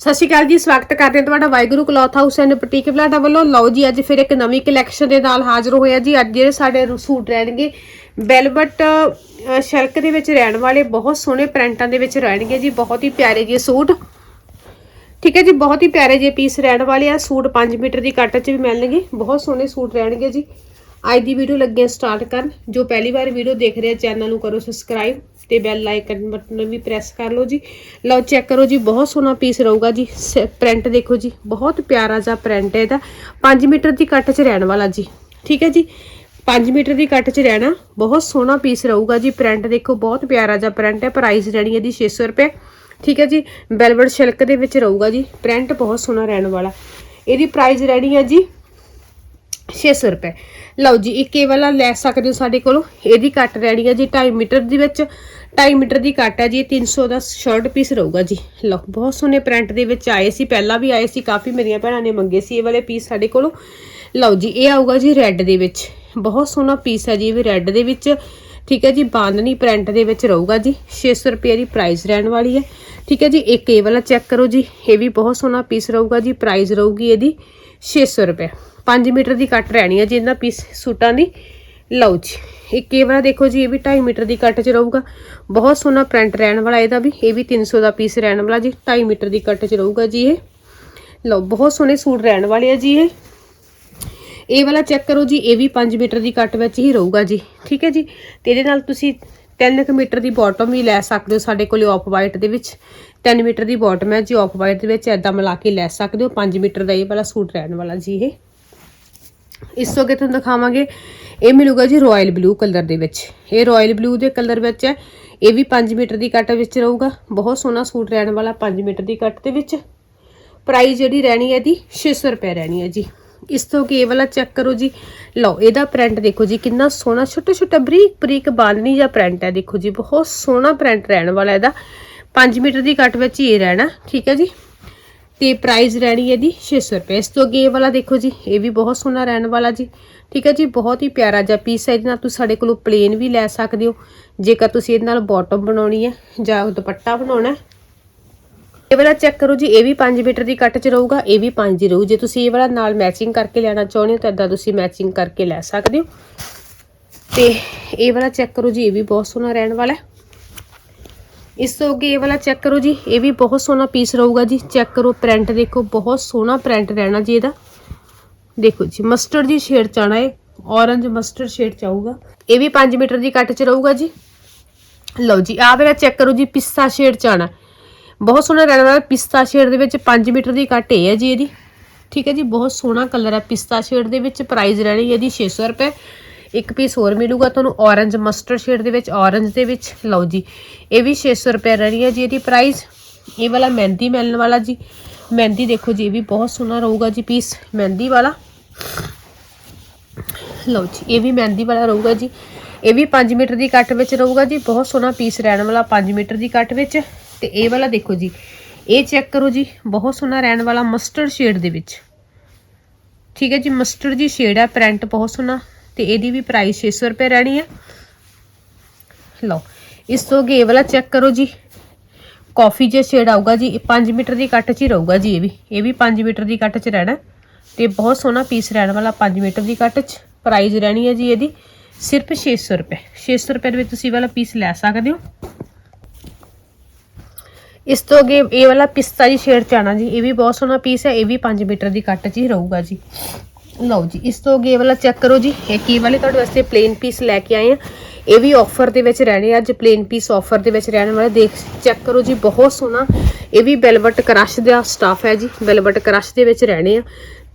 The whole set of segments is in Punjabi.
ਸਤਿ ਸ਼੍ਰੀ ਅਕਾਲ ਜੀ, ਸਵਾਗਤ ਕਰਦੇ ਹਾਂ ਤੁਹਾਡਾ Waheguru cloth house and boutique Balada ਵੱਲੋਂ। ਲਓ ਜੀ, ਅੱਜ ਫਿਰ ਇੱਕ ਨਵੀਂ ਕਲੈਕਸ਼ਨ ਦੇ ਨਾਲ ਹਾਜ਼ਰ ਹੋਇਆ ਜੀ। ਅੱਜ ਜਿਹੜੇ ਸਾਡੇ ਰੂ- ਸੂਟ ਰਹਿਣਗੇ ਬੈਲਬਟ ਸ਼ਲਕ ਦੇ ਵਿੱਚ ਰਹਿਣ ਵਾਲੇ, ਬਹੁਤ ਸੋਹਣੇ ਪ੍ਰਿੰਟਾਂ ਦੇ ਵਿੱਚ ਰਹਿਣਗੇ ਜੀ, ਬਹੁਤ ਹੀ ਪਿਆਰੇ ਜਿਹੇ ਸੂਟ। ਠੀਕ ਹੈ ਜੀ, ਬਹੁਤ ਹੀ ਪਿਆਰੇ ਜਿਹੇ ਪੀਸ ਰਹਿਣ ਵਾਲੇ ਆ। ਸੂਟ 5 ਮੀਟਰ ਦੀ ਕੱਟ 'ਚ ਵੀ ਮਿਲਣਗੇ। ਬਹੁਤ ਸੋਹਣੇ ਸੂਟ ਰਹਿਣਗੇ ਜੀ। ਅੱਜ ਦੀ ਵੀਡੀਓ ਲੱਗੇ ਸਟਾਰਟ ਕਰਨ। ਜੋ ਪਹਿਲੀ ਵਾਰ ਵੀਡੀਓ ਦੇਖ ਰਹੇ ਆ, ਚੈਨਲ ਨੂੰ ਕਰੋ ਸਬਸਕ੍ਰਾਈਬ ਤੇ ਬੈਲ ਆਈਕਨ ਬਟਨ ਵੀ ਪ੍ਰੈਸ ਕਰ ਲਓ ਜੀ। ਲਓ ਚੈੱਕ ਕਰੋ ਜੀ, ਬਹੁਤ ਸੋਹਣਾ ਪੀਸ ਰਹੂਗਾ ਜੀ। ਪ੍ਰਿੰਟ ਦੇਖੋ ਜੀ, ਬਹੁਤ ਪਿਆਰਾ ਜਿਹਾ ਪ੍ਰਿੰਟ ਹੈ ਇਹਦਾ। 5 ਮੀਟਰ ਦੀ ਕੱਟ 'ਚ ਰਹਿਣ ਵਾਲਾ ਜੀ। ਠੀਕ ਹੈ ਜੀ? 5 ਮੀਟਰ ਦੀ ਕੱਟ 'ਚ ਰਹਿਣਾ, ਬਹੁਤ ਸੋਹਣਾ ਪੀਸ ਰਹੂਗਾ ਜੀ। ਪ੍ਰਿੰਟ ਦੇਖੋ, ਬਹੁਤ ਪਿਆਰਾ ਜਿਹਾ ਪ੍ਰਿੰਟ ਹੈ। ਪ੍ਰਾਈਸ ਰਹਿਣੀ ਹੈ ਦੀ 600 ਰੁਪਏ। ਠੀਕ ਹੈ ਜੀ? ਵੈਲਵਟ ਸਿਲਕ ਦੇ ਵਿੱਚ ਰਹੂਗਾ ਜੀ। ਪ੍ਰਿੰਟ ਬਹੁਤ ਸੋਹਣਾ ਰਹਿਣ ਵਾਲਾ। ਇਹਦੀ ਪ੍ਰਾਈਸ ਰਹਿਣੀ ਹੈ ਜੀ 600 ਰੁਪਏ। ਲਓ ਜੀ, ਇੱਕ ਇਹ ਵਾਲਾ ਲੈ ਸਕਦੇ ਹੋ ਸਾਡੇ ਕੋਲੋਂ। ਇਹਦੀ ਕੱਟ ਰਹਿਣੀ ਹੈ ਜੀ 2.5 ਮੀਟਰ ਦੇ ਵਿੱਚ। 2.5 ਮੀਟਰ ਦੀ ਕੱਟ ਹੈ ਜੀ, ਇਹ 300 ਦਾ ਸ਼ਰਟ ਪੀਸ ਰਹੂਗਾ ਜੀ। ਲਓ, ਬਹੁਤ ਸੋਹਣੇ ਪ੍ਰਿੰਟ ਦੇ ਵਿੱਚ ਆਏ ਸੀ, ਪਹਿਲਾਂ ਵੀ ਆਏ ਸੀ, ਕਾਫੀ ਮੇਰੀਆਂ ਭੈਣਾਂ ਨੇ ਮੰਗੇ ਸੀ ਇਹ ਵਾਲੇ ਪੀਸ ਸਾਡੇ ਕੋਲੋਂ। ਲਓ ਜੀ, ਇਹ ਆਊਗਾ ਜੀ ਰੈੱਡ ਦੇ ਵਿੱਚ। ਬਹੁਤ ਸੋਹਣਾ ਪੀਸ ਹੈ ਜੀ ਇਹ ਵੀ ਰੈੱਡ ਦੇ ਵਿੱਚ। ਠੀਕ ਹੈ ਜੀ, ਬਾਂਦਨੀ ਪ੍ਰਿੰਟ ਦੇ ਵਿੱਚ ਰਹੂਗਾ ਜੀ। 600 ਰੁਪਏ ਦੀ ਪ੍ਰਾਈਸ ਰਹਿਣ ਵਾਲੀ ਹੈ। ਠੀਕ ਹੈ ਜੀ, ਇੱਕ ਇਹ ਵਾਲਾ ਚੈੱਕ ਕਰੋ ਜੀ। ਇਹ ਵੀ ਬਹੁਤ ਸੋਹਣਾ ਪੀਸ ਰਹੂਗਾ ਜੀ ਪ੍ਰਾਈਸ ਰਹੂਗੀ ਇਹਦੀ 600 ਰੁਪਏ। 5 ਮੀਟਰ ਦੀ ਕੱਟ ਰਹਿਣੀ ਹੈ ਜੀ ਇਹਨਾਂ ਪੀਸ ਸੂਟਾਂ ਦੀ। ਲਓ ਜੀ, ਇੱਕ ਇਹ ਵਾਲਾ ਦੇਖੋ ਜੀ, ਇਹ ਵੀ 2.5 ਮੀਟਰ ਦੀ ਕੱਟ 'ਚ ਰਹੂਗਾ। ਬਹੁਤ ਸੋਹਣਾ ਪ੍ਰਿੰਟ ਰਹਿਣ ਵਾਲਾ ਇਹਦਾ ਵੀ, ਇਹ ਵੀ 300 ਦਾ ਪੀਸ ਰਹਿਣ ਵਾਲਾ ਜੀ 2.5 ਮੀਟਰ ਦੀ ਕੱਟ 'ਚ ਰਹੂਗਾ ਜੀ ਇਹ। ਲਓ, ਬਹੁਤ ਸੋਹਣੇ ਸੂਟ ਰਹਿਣ ਵਾਲੇ ਆ ਜੀ ਇਹ। ਇਹ ਵਾਲਾ ਚੈੱਕ ਕਰੋ ਜੀ, ਇਹ ਵੀ 5 ਮੀਟਰ ਦੀ ਕੱਟ ਵਿੱਚ ਹੀ ਰਹੂਗਾ ਜੀ, ਠੀਕ ਹੈ ਜੀ? ਤੇ ਇਹਦੇ ਨਾਲ ਤੁਸੀਂ 3 ਮੀਟਰ ਦੀ ਬਾਟਮ ਵੀ ਲੈ ਸਕਦੇ ਹੋ ਸਾਡੇ ਕੋਲੇ ਆਫ ਵਾਈਟ ਦੇ ਵਿੱਚ। 3 ਮੀਟਰ ਦੀ ਬਾਟਮ ਹੈ ਜੀ ਆਫ ਵਾਈਟ ਦੇ ਵਿੱਚ ਐਦਾਂ ਮਿਲਾ ਕੇ ਲੈ ਸਕਦੇ ਹੋ। 5 ਮੀਟਰ ਦਾ ਇਹ ਵਾਲਾ ਸੂਟ ਰਹਿਣ ਵਾਲਾ ਜੀ ਇਹ। ਇਸ ਤੋਂ ਅੱਗੇ ਤੁਹਾਨੂੰ ਦਿਖਾਵਾਂਗੇ, ਇਹ ਮਿਲੂਗਾ ਜੀ ਰਾਇਲ ਬਲੂ ਕਲਰ ਦੇ ਵਿੱਚ। ਇਹ ਰਾਇਲ ਬਲੂ ਦੇ ਕਲਰ ਵਿੱਚ ਹੈ। ਇਹ ਵੀ 5 ਮੀਟਰ ਦੀ ਕੱਟ ਵਿੱਚ ਰਹੂਗਾ। ਬਹੁਤ ਸੋਹਣਾ ਸੂਟ ਰਹਿਣ ਵਾਲਾ 5 ਮੀਟਰ ਦੀ ਕੱਟ ਦੇ ਵਿੱਚ। ਪ੍ਰਾਈਸ ਜਿਹੜੀ ਰਹਿਣੀ ਹੈ ਦੀ 600 ਰੁਪਏ ਰਹਿਣੀ ਹੈ ਜੀ। ਇਸ ਤੋਂ ਕੀ ਇਹ ਵਾਲਾ ਚੈੱਕ ਕਰੋ ਜੀ। ਲਓ, ਇਹਦਾ ਪ੍ਰਿੰਟ ਦੇਖੋ ਜੀ, ਕਿੰਨਾ ਸੋਹਣਾ ਛੋਟਾ ਛੋਟਾ ਬਰੀਕ ਬਰੀਕ ਬਾਲਣੀ ਜਾਂ ਪ੍ਰਿੰਟ ਹੈ ਦੇਖੋ ਜੀ। ਬਹੁਤ ਸੋਹਣਾ ਪ੍ਰਿੰਟ ਰਹਿਣ ਵਾਲਾ ਇਹਦਾ। 5 ਮੀਟਰ ਦੀ ਕੱਟ ਵਿੱਚ ਹੀ ਇਹ ਰਹਿਣਾ, ਠੀਕ ਹੈ ਜੀ? ਤੇ ਪ੍ਰਾਈਸ ਰਹਿਣੀ ਹੈ ਦੀ 600 ਰੁਪਏ। ਇਸ ਤੋਂ ਅੱਗੇ ਇਹ ਵਾਲਾ ਦੇਖੋ ਜੀ, ਇਹ ਵੀ ਬਹੁਤ ਸੋਹਣਾ ਰਹਿਣ ਵਾਲਾ ਜੀ। ਠੀਕ ਹੈ ਜੀ, ਬਹੁਤ ਹੀ ਪਿਆਰਾ ਜਿਹਾ ਪੀਸ ਹੈ। ਇਹਦੇ ਨਾਲ ਤੁਸੀਂ ਸਾਡੇ ਕੋਲੋਂ ਪਲੇਨ ਵੀ ਲੈ ਸਕਦੇ ਹੋ। ਜੇਕਰ ਤੁਸੀਂ ਇਹਦੇ ਨਾਲ ਬਾਟਮ ਬਣਾਉਣੀ ਹੈ ਜਾਂ ਦੁਪੱਟਾ ਬਣਾਉਣਾ ਹੈ। ਇਹ ਵਾਲਾ ਚੈੱਕ ਕਰੋ ਜੀ, ਇਹ ਵੀ 5 ਮੀਟਰ ਦੀ ਕੱਟ 'ਚ ਰਹੂਗਾ, ਇਹ ਵੀ 5 ਦੀ ਰਹੂ। ਜੇ ਤੁਸੀਂ ਇਹ ਵਾਲਾ ਨਾਲ ਮੈਚਿੰਗ ਕਰਕੇ ਲੈਣਾ ਚਾਹੁੰਦੇ ਹੋ, ਤਾਂ ਇਦਾਂ ਤੁਸੀਂ ਮੈਚਿੰਗ ਕਰਕੇ ਲੈ ਸਕਦੇ ਹੋ। ਤੇ ਇਹ ਵਾਲਾ ਚੈੱਕ ਕਰੋ ਜੀ, ਇਹ ਵੀ ਬਹੁਤ ਸੋਹਣਾ ਰਹਿਣ ਵਾਲਾ ਹੈ। ਇਸ ਤੋਂ ਅੱਗੇ ਇਹ ਵਾਲਾ ਚੈੱਕ ਕਰੋ ਜੀ, ਇਹ ਵੀ ਬਹੁਤ ਸੋਹਣਾ ਪੀਸ ਰਹੂਗਾ ਜੀ। ਚੈੱਕ ਕਰੋ ਪ੍ਰਿੰਟ ਦੇਖੋ, ਬਹੁਤ ਸੋਹਣਾ ਪ੍ਰਿੰਟ ਰਹਿਣਾ ਜੀ ਇਹਦਾ। ਦੇਖੋ ਜੀ ਮਸਟਰਡ ਜੀ ਸ਼ੇਡ ਚ ਆਣਾ ਹੈ ਔਰੰਜ ਮਸਟਰਡ ਸ਼ੇਡ ਚ ਆਊਗਾ। ਇਹ ਵੀ 5 ਮੀਟਰ ਦੀ ਕੱਟ ਚ ਰਹੂਗਾ ਜੀ। ਲਓ ਜੀ, ਆਹ ਵਾਲਾ ਚੈੱਕ ਕਰੋ ਜੀ, ਪਿਸਤਾ ਸ਼ੇਡ ਚ ਆਣਾ ਬਹੁਤ ਸੋਹਣਾ ਰਹਿਣ ਵਾਲਾ ਪਿਸਤਾ ਸ਼ੇਡ ਦੇ ਵਿੱਚ 5 ਮੀਟਰ ਦੀ ਕੱਟ ਇਹ ਹੈ ਜੀ ਇਹਦੀ। ਠੀਕ ਹੈ ਜੀ, ਬਹੁਤ ਸੋਹਣਾ ਕਲਰ ਹੈ ਪਿਸਤਾ ਸ਼ੇਡ ਦੇ ਵਿੱਚ ਪ੍ਰਾਈਸ ਰਹਿਣੀ ਹੈ ਇਹਦੀ 600 ਰੁਪਏ। ਇੱਕ ਪੀਸ ਹੋਰ ਮਿਲੂਗਾ ਤੁਹਾਨੂੰ ਔਰੰਜ ਮਸਟਰਡ ਸ਼ੇਡ ਦੇ ਵਿੱਚ ਔਰੰਜ ਦੇ ਵਿੱਚ। ਲਓ ਜੀ, ਇਹ ਵੀ 600 ਰੁਪਏ ਰਹਿਣੀ ਹੈ ਜੀ ਇਹਦੀ ਪ੍ਰਾਈਸ ਇਹ ਵਾਲਾ ਮਹਿੰਦੀ ਮਿਲਣ ਵਾਲਾ ਜੀ। ਮਹਿੰਦੀ ਦੇਖੋ ਜੀ, ਇਹ ਵੀ ਬਹੁਤ ਸੋਹਣਾ ਰਹੂਗਾ ਜੀ ਪੀਸ ਮਹਿੰਦੀ ਵਾਲਾ। ਲਓ ਜੀ, ਇਹ ਵੀ ਮਹਿੰਦੀ ਵਾਲਾ ਰਹੂਗਾ ਜੀ। ਇਹ ਵੀ 5 ਮੀਟਰ ਦੀ ਕੱਟ ਵਿੱਚ ਰਹੂਗਾ ਜੀ। ਬਹੁਤ ਸੋਹਣਾ ਪੀਸ ਰਹਿਣ ਵਾਲਾ 5 ਮੀਟਰ ਦੀ ਕੱਟ ਵਿੱਚ। ਤੇ ਇਹ ਵਾਲਾ ਦੇਖੋ ਜੀ, ਇਹ ਚੈੱਕ ਕਰੋ ਜੀ, ਬਹੁਤ ਸੋਹਣਾ ਰਹਿਣ ਵਾਲਾ ਮਸਟਰਡ ਸ਼ੇਡ ਦੇ ਵਿੱਚ। ਠੀਕ ਹੈ ਜੀ ਮਸਟਰਡ ਜੀ ਸ਼ੇਡ ਹੈ ਪ੍ਰਿੰਟ ਬਹੁਤ ਸੋਹਣਾ। ਤੇ ਇਹਦੀ ਵੀ ਪ੍ਰਾਈਸ 600 ਰੁਪਏ ਰਹਿਣੀ ਹੈ ਲਓ, ਇਸ ਤੋਂ ਅੱਗੇ ਇਹ ਵਾਲਾ ਚੈੱਕ ਕਰੋ ਜੀ। ਕਾਫੀ ਜਿਹਾ ਸ਼ੇਡ ਆਊਗਾ ਜੀ 5 ਮੀਟਰ ਦੀ ਕੱਟ 'ਚ ਹੀ ਰਹੂਗਾ ਜੀ ਇਹ ਵੀ। ਇਹ ਵੀ 5 ਮੀਟਰ ਦੀ ਕੱਟ 'ਚ ਰਹਿਣਾ। ਤੇ ਬਹੁਤ ਸੋਹਣਾ ਪੀਸ ਰਹਿਣ ਵਾਲਾ 5 ਮੀਟਰ ਦੀ ਕੱਟ 'ਚ। ਪ੍ਰਾਈਸ ਰਹਿਣੀ ਹੈ ਜੀ ਇਹਦੀ ਸਿਰਫ 600 ਰੁਪਏ। 600 ਰੁਪਏ ਦੇ ਵਿੱਚ ਤੁਸੀਂ ਇਹ ਵਾਲਾ ਪੀਸ ਲੈ ਸਕਦੇ ਹੋ। ਇਸ ਤੋਂ ਅੱਗੇ ਇਹ ਵਾਲਾ ਪਿਸਤਾ ਜੀ ਸ਼ੇਡ ਚ ਆਣਾ ਜੀ। ਇਹ ਵੀ ਬਹੁਤ ਸੋਹਣਾ ਪੀਸ ਹੈ ਇਹ ਵੀ 5 ਮੀਟਰ ਦੀ ਕੱਟ 'ਚ ਹੀ ਰਹੂਗਾ ਜੀ। ਲਓ ਜੀ, ਇਸ ਤੋਂ ਅੱਗੇ ਇਹ ਵਾਲਾ ਚੈੱਕ ਕਰੋ ਜੀ, ਇਹ ਕੀ ਵਾਲੇ? ਤੁਹਾਡੇ ਵਾਸਤੇ ਪਲੇਨ ਪੀਸ ਲੈ ਕੇ ਆਏ ਆ। ਇਹ ਵੀ ਆਫਰ ਦੇ ਵਿੱਚ ਰਹਿਣੇ ਆ, ਅੱਜ ਪਲੇਨ ਪੀਸ ਆਫਰ ਦੇ ਵਿੱਚ ਰਹਿਣ ਵਾਲੇ। ਦੇਖ ਚੈੱਕ ਕਰੋ ਜੀ, ਬਹੁਤ ਸੋਹਣਾ। ਇਹ ਵੀ ਵੈਲਵਟ ਕ੍ਰਸ਼ ਦਾ ਸਟਾਫ ਹੈ ਜੀ ਵੈਲਵਟ ਕ੍ਰਸ਼ ਦੇ ਵਿੱਚ ਰਹਿਣੇ ਆ।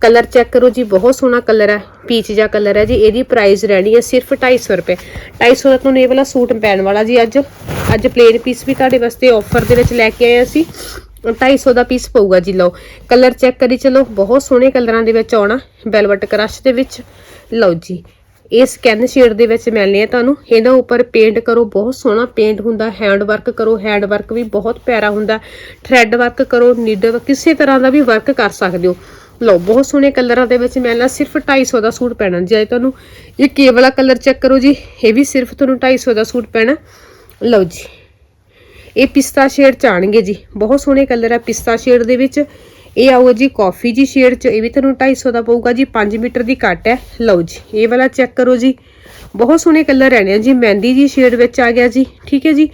ਕਲਰ ਚੈੱਕ ਕਰੋ ਜੀ, ਬਹੁਤ ਸੋਹਣਾ ਕਲਰ ਹੈ ਪੀਚ ਜਿਹਾ ਕਲਰ ਹੈ ਜੀ। ਇਹਦੀ ਪ੍ਰਾਈਸ ਰਹਿਣੀ ਹੈ ਸਿਰਫ 250 ਰੁਪਏ। 250 ਦਾ ਤੁਹਾਨੂੰ ਇਹ ਵਾਲਾ ਸੂਟ ਪੈਣ ਵਾਲਾ ਜੀ ਅੱਜ। ਅੱਜ ਪਲੇਨ ਪੀਸ ਵੀ ਤੁਹਾਡੇ ਵਾਸਤੇ ਆਫਰ ਦੇ ਵਿੱਚ ਲੈ ਕੇ ਆਏ ਅਸੀਂ। 250 ਦਾ ਪੀਸ ਪਊਗਾ ਜੀ, ਲਓ। ਕਲਰ ਚੈੱਕ ਕਰੀ, ਚਲੋ, ਬਹੁਤ ਸੋਹਣੇ ਕਲਰਾਂ ਦੇ ਵਿੱਚ ਆਉਣਾ ਵੈਲਵਟ ਕ੍ਰਸ਼ ਦੇ ਵਿੱਚ। ਲਓ ਜੀ, ਇਹ ਸਕੈਨ ਸ਼ੇਡ ਦੇ ਵਿੱਚ ਮਿਲਨੇ ਆ ਤੁਹਾਨੂੰ। ਇਹਦਾ ਉੱਪਰ ਪੇਂਟ ਕਰੋ, ਬਹੁਤ ਸੋਹਣਾ ਪੇਂਟ ਹੁੰਦਾ। ਹੈਂਡ ਵਰਕ ਕਰੋ ਹੈਂਡ ਵਰਕ ਵੀ ਬਹੁਤ ਪਿਆਰਾ ਹੁੰਦਾ। ਥ੍ਰੈਡ ਵਰਕ ਕਰੋ ਨੀਡਲ ਕਿਸੇ ਤਰ੍ਹਾਂ ਦਾ ਵੀ ਵਰਕ ਕਰ ਸਕਦੇ ਹੋ। ਲਓ, ਬਹੁਤ ਸੋਹਣੇ ਕਲਰਾਂ ਦੇ ਵਿੱਚ ਮਿਲਣਾ, ਸਿਰਫ 250 ਦਾ ਸੂਟ ਪੈਣਾ। ਜੇ ਤੁਹਾਨੂੰ ਇਹ ਕੇਵਲਾ ਕਲਰ ਚੈੱਕ ਕਰੋ ਜੀ, ਇਹ ਵੀ ਸਿਰਫ ਤੁਹਾਨੂੰ 250 ਦਾ ਸੂਟ ਪੈਣਾ। ਲਓ ਜੀ ਇਹ ਪਿਸਤਾ ਸ਼ੇਡ ਚ ਆਣਗੇ ਜੀ। ਬਹੁਤ ਸੋਹਣੇ ਕਲਰ ਆ ਪਿਸਤਾ ਸ਼ੇਡ ਦੇ ਵਿੱਚ। ਇਹ ਆਊਗਾ ਜੀ, ਕਾਫੀ ਜੀ ਸ਼ੇਡ ਚ। ਇਹ ਵੀ ਤੁਹਾਨੂੰ 250 ਦਾ ਪਊਗਾ ਜੀ 5 ਮੀਟਰ ਦੀ ਕੱਟ ਹੈ। ਲਓ ਜੀ, ਇਹ ਵਾਲਾ ਚੈੱਕ ਕਰੋ ਜੀ। ਬਹੁਤ ਸੋਹਣੇ ਕਲਰ ਰਹਿਣੇ ਆ ਜੀ। ਮਹਿੰਦੀ ਜੀ ਸ਼ੇਡ ਵਿੱਚ ਆ ਗਿਆ ਜੀ, ਠੀਕ ਹੈ ਜੀ।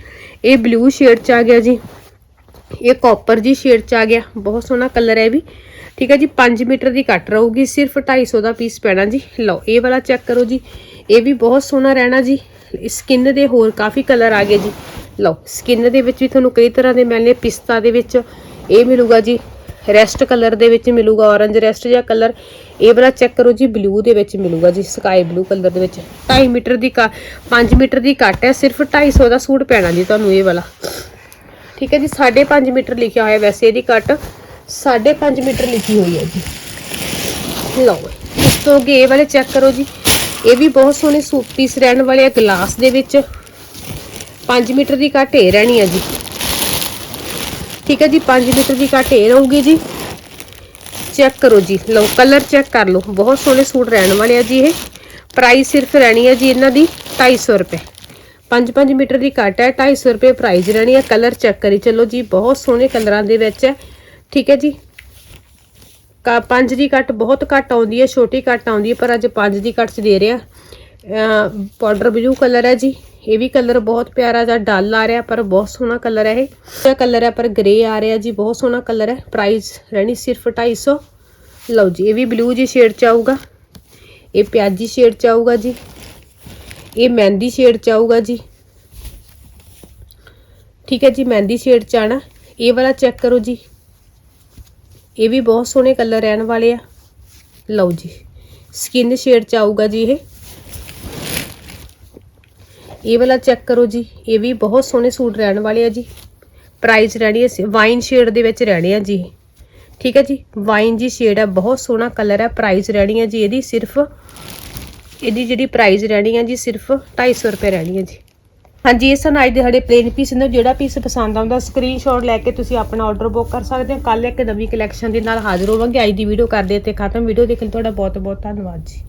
ਇਹ ਬਲੂ ਸ਼ੇਡ ਚ ਆ ਗਿਆ ਜੀ। ਇਹ ਕਾਪਰ ਜੀ ਸ਼ੇਡ ਚ ਆ ਗਿਆ। ਬਹੁਤ ਸੋਹਣਾ ਕਲਰ ਹੈ ਇਹ ਵੀ। ਠੀਕ ਹੈ ਜੀ 5 ਮੀਟਰ ਦੀ ਕੱਟ ਰਹੂਗੀ, ਸਿਰਫ 250 ਦਾ ਪੀਸ ਪੈਣਾ ਜੀ। ਲਓ, ਇਹ ਵਾਲਾ ਚੈੱਕ ਕਰੋ ਜੀ। ਇਹ ਵੀ ਬਹੁਤ ਸੋਹਣਾ ਰਹਿਣਾ ਜੀ। ਸਕਿਨ ਦੇ ਹੋਰ ਕਾਫੀ ਕਲਰ ਆ ਗਏ ਜੀ। ਲਓ ਸਕਿਨ ਦੇ ਵਿੱਚ ਵੀ ਤੁਹਾਨੂੰ ਕਈ ਤਰ੍ਹਾਂ ਦੇ ਮਿਲਨੇ ਪਿਸਤਾ ਦੇ ਵਿੱਚ ਇਹ ਮਿਲੂਗਾ ਜੀ ਰੈਸਟ ਕਲਰ ਦੇ ਵਿੱਚ ਮਿਲੂਗਾ ਔਰੰਜ ਰੈਸਟ ਜਾਂ ਕਲਰ ਇਹ ਵਾਲਾ ਚੈੱਕ ਕਰੋ ਜੀ ਬਲੂ ਦੇ ਵਿੱਚ ਮਿਲੂਗਾ ਜੀ ਸਕਾਈ ਬਲੂ ਕਲਰ ਦੇ ਵਿੱਚ। 2.5 ਮੀਟਰ ਦੀ 5 ਮੀਟਰ ਦੀ ਕੱਟ ਹੈ, ਸਿਰਫ 250 ਦਾ ਸੂਟ ਪੈਣਾ ਜੀ ਤੁਹਾਨੂੰ ਇਹ ਵਾਲਾ। ਠੀਕ ਹੈ ਜੀ 5.5 ਮੀਟਰ ਲਿਖਿਆ ਹੋਇਆ ਵੈਸੇ ਇਹਦੀ ਕੱਟ 5.5 ਮੀਟਰ ਲਿਖੀ ਹੋਈ ਹੈ ਜੀ। ਲਓ, ਇਸ ਤੋਂ ਅੱਗੇ ਇਹ ਵਾਲੇ ਚੈੱਕ ਕਰੋ ਜੀ, ਇਹ ਵੀ ਬਹੁਤ ਸੋਹਣੇ ਸੂਟ ਪੀਸ ਰਹਿਣ ਵਾਲੇ ਆ ਗਲਾਸ ਦੇ ਵਿੱਚ। 5 ਮੀਟਰ ਦੀ ਕੱਟ ਇਹ ਰਹਿਣੀ ਹੈ ਜੀ। ਠੀਕ ਹੈ ਜੀ 5 ਮੀਟਰ ਦੀ ਕੱਟ ਇਹ ਰਹੂਗੀ ਜੀ। ਚੈੱਕ ਕਰੋ ਜੀ, ਲਓ, ਕਲਰ ਚੈੱਕ ਕਰ ਲਓ। ਬਹੁਤ ਸੋਹਣੇ ਸੂਟ ਰਹਿਣ ਵਾਲੇ ਆ ਜੀ ਇਹ। ਪ੍ਰਾਈਸ ਸਿਰਫ ਰਹਿਣੀ ਹੈ ਜੀ ਇਹਨਾਂ ਦੀ 250 ਰੁਪਏ। 5-5 ਮੀਟਰ ਦੀ ਕੱਟ ਹੈ 250 ਰੁਪਏ ਪ੍ਰਾਈਸ ਰਹਿਣੀ ਹੈ ਕਲਰ ਚੈੱਕ ਕਰੀ ਚਲੋ ਜੀ, ਬਹੁਤ ਸੋਹਣੇ ਕਲਰਾਂ ਦੇ ਵਿੱਚ ਹੈ ਠੀਕ ਹੈ ਜੀ। ਕਾ, ਪੰਜ ਦੀ ਕੱਟ ਬਹੁਤ ਘੱਟ ਆਉਂਦੀ ਹੈ ਛੋਟੀ ਕੱਟ ਆਉਂਦੀ ਹੈ ਪਰ ਅੱਜ ਪੰਜ ਦੀ ਕੱਟ ਚ ਦੇ ਰਿਹਾ। ਪਾਊਡਰ ਬਲੂ ਕਲਰ ਹੈ ਜੀ ਇਹ ਵੀ ਕਲਰ ਬਹੁਤ ਪਿਆਰਾ ਜਿਹਾ ਡਲ ਆ ਰਿਹਾ ਪਰ ਬਹੁਤ ਸੋਹਣਾ ਕਲਰ ਹੈ ਇਹ ਇਹ ਕਲਰ ਹੈ ਪਰ ਗ੍ਰੇ ਆ ਰਿਹਾ ਜੀ ਬਹੁਤ ਸੋਹਣਾ ਕਲਰ ਹੈ ਪ੍ਰਾਈਸ ਰਹਿਣੀ ਸਿਰਫ 250 ਲਓ ਜੀ ਇਹ ਵੀ ਬਲੂ ਜੀ ਸ਼ੇਡ ਚ ਆਊਗਾ ਇਹ ਪਿਆਜੀ ਸ਼ੇਡ ਚ ਆਊਗਾ ਜੀ ਇਹ ਮਹਿੰਦੀ ਸ਼ੇਡ ਚ ਆਊਗਾ ਜੀ ਠੀਕ ਹੈ ਜੀ ਮਹਿੰਦੀ ਸ਼ੇਡ ਚ ਆਣਾ ਇਹ ਵਾਲਾ ਚੈੱਕ ਕਰੋ ਜੀ ਇਹ ਵੀ ਬਹੁਤ ਸੋਹਣੇ ਕਲਰ ਰਹਿਣ ਵਾਲੇ ਆ ਲਓ ਜੀ ਸਕਿਨ ਸ਼ੇਡ ਚ ਆਊਗਾ ਜੀ ਇਹ ਇਹ ਵਾਲਾ ਚੈੱਕ ਕਰੋ ਜੀ, ਇਹ ਵੀ ਬਹੁਤ ਸੋਹਣੇ ਸੂਟ ਰਹਿਣ ਵਾਲੇ ਆ ਜੀ। ਪ੍ਰਾਈਸ ਰਹਿਣੀ ਹੈ ਵਾਈਨ ਸ਼ੇਡ ਦੇ ਵਿੱਚ ਰਹਿਣੇ ਆ ਜੀ। ਠੀਕ ਹੈ ਜੀ ਵਾਈਨ ਜੀ ਸ਼ੇਡ ਹੈ ਬਹੁਤ ਸੋਹਣਾ ਕਲਰ ਹੈ ਪ੍ਰਾਈਸ ਰਹਿਣੀ ਹੈ ਜੀ ਇਹਦੀ ਸਿਰਫ। ਇਹਦੀ ਜਿਹੜੀ ਪ੍ਰਾਈਸ ਰਹਿਣੀ ਹੈ ਜੀ, ਸਿਰਫ 250 ਰੁਪਏ ਰਹਿਣੀ ਹੈ ਜੀ। ਹਾਂਜੀ, ਇਹ ਸਨ ਅੱਜ ਦੇ ਸਾਡੇ ਪਲੇਨ ਪੀਸ ਨੇ, ਜਿਹੜਾ ਪੀਸ ਪਸੰਦ ਆਉਂਦਾ ਸਕਰੀਨਸ਼ਾਟ ਲੈ ਕੇ ਤੁਸੀਂ ਆਪਣਾ ਆਰਡਰ ਬੁੱਕ ਕਰ ਸਕਦੇ ਹੋ। ਕੱਲ ਇੱਕ ਨਵੀਂ ਕਲੈਕਸ਼ਨ ਦੇ ਨਾਲ ਹਾਜ਼ਰ ਹੋਵਾਂਗੇ, ਅੱਜ ਦੀ ਵੀਡੀਓ ਕਰਦੇ ਤੇ ਖਤਮ। ਵੀਡੀਓ ਦੇਖਣ ਲਈ ਤੁਹਾਡਾ ਬਹੁਤ ਬਹੁਤ ਧੰਨਵਾਦ ਜੀ।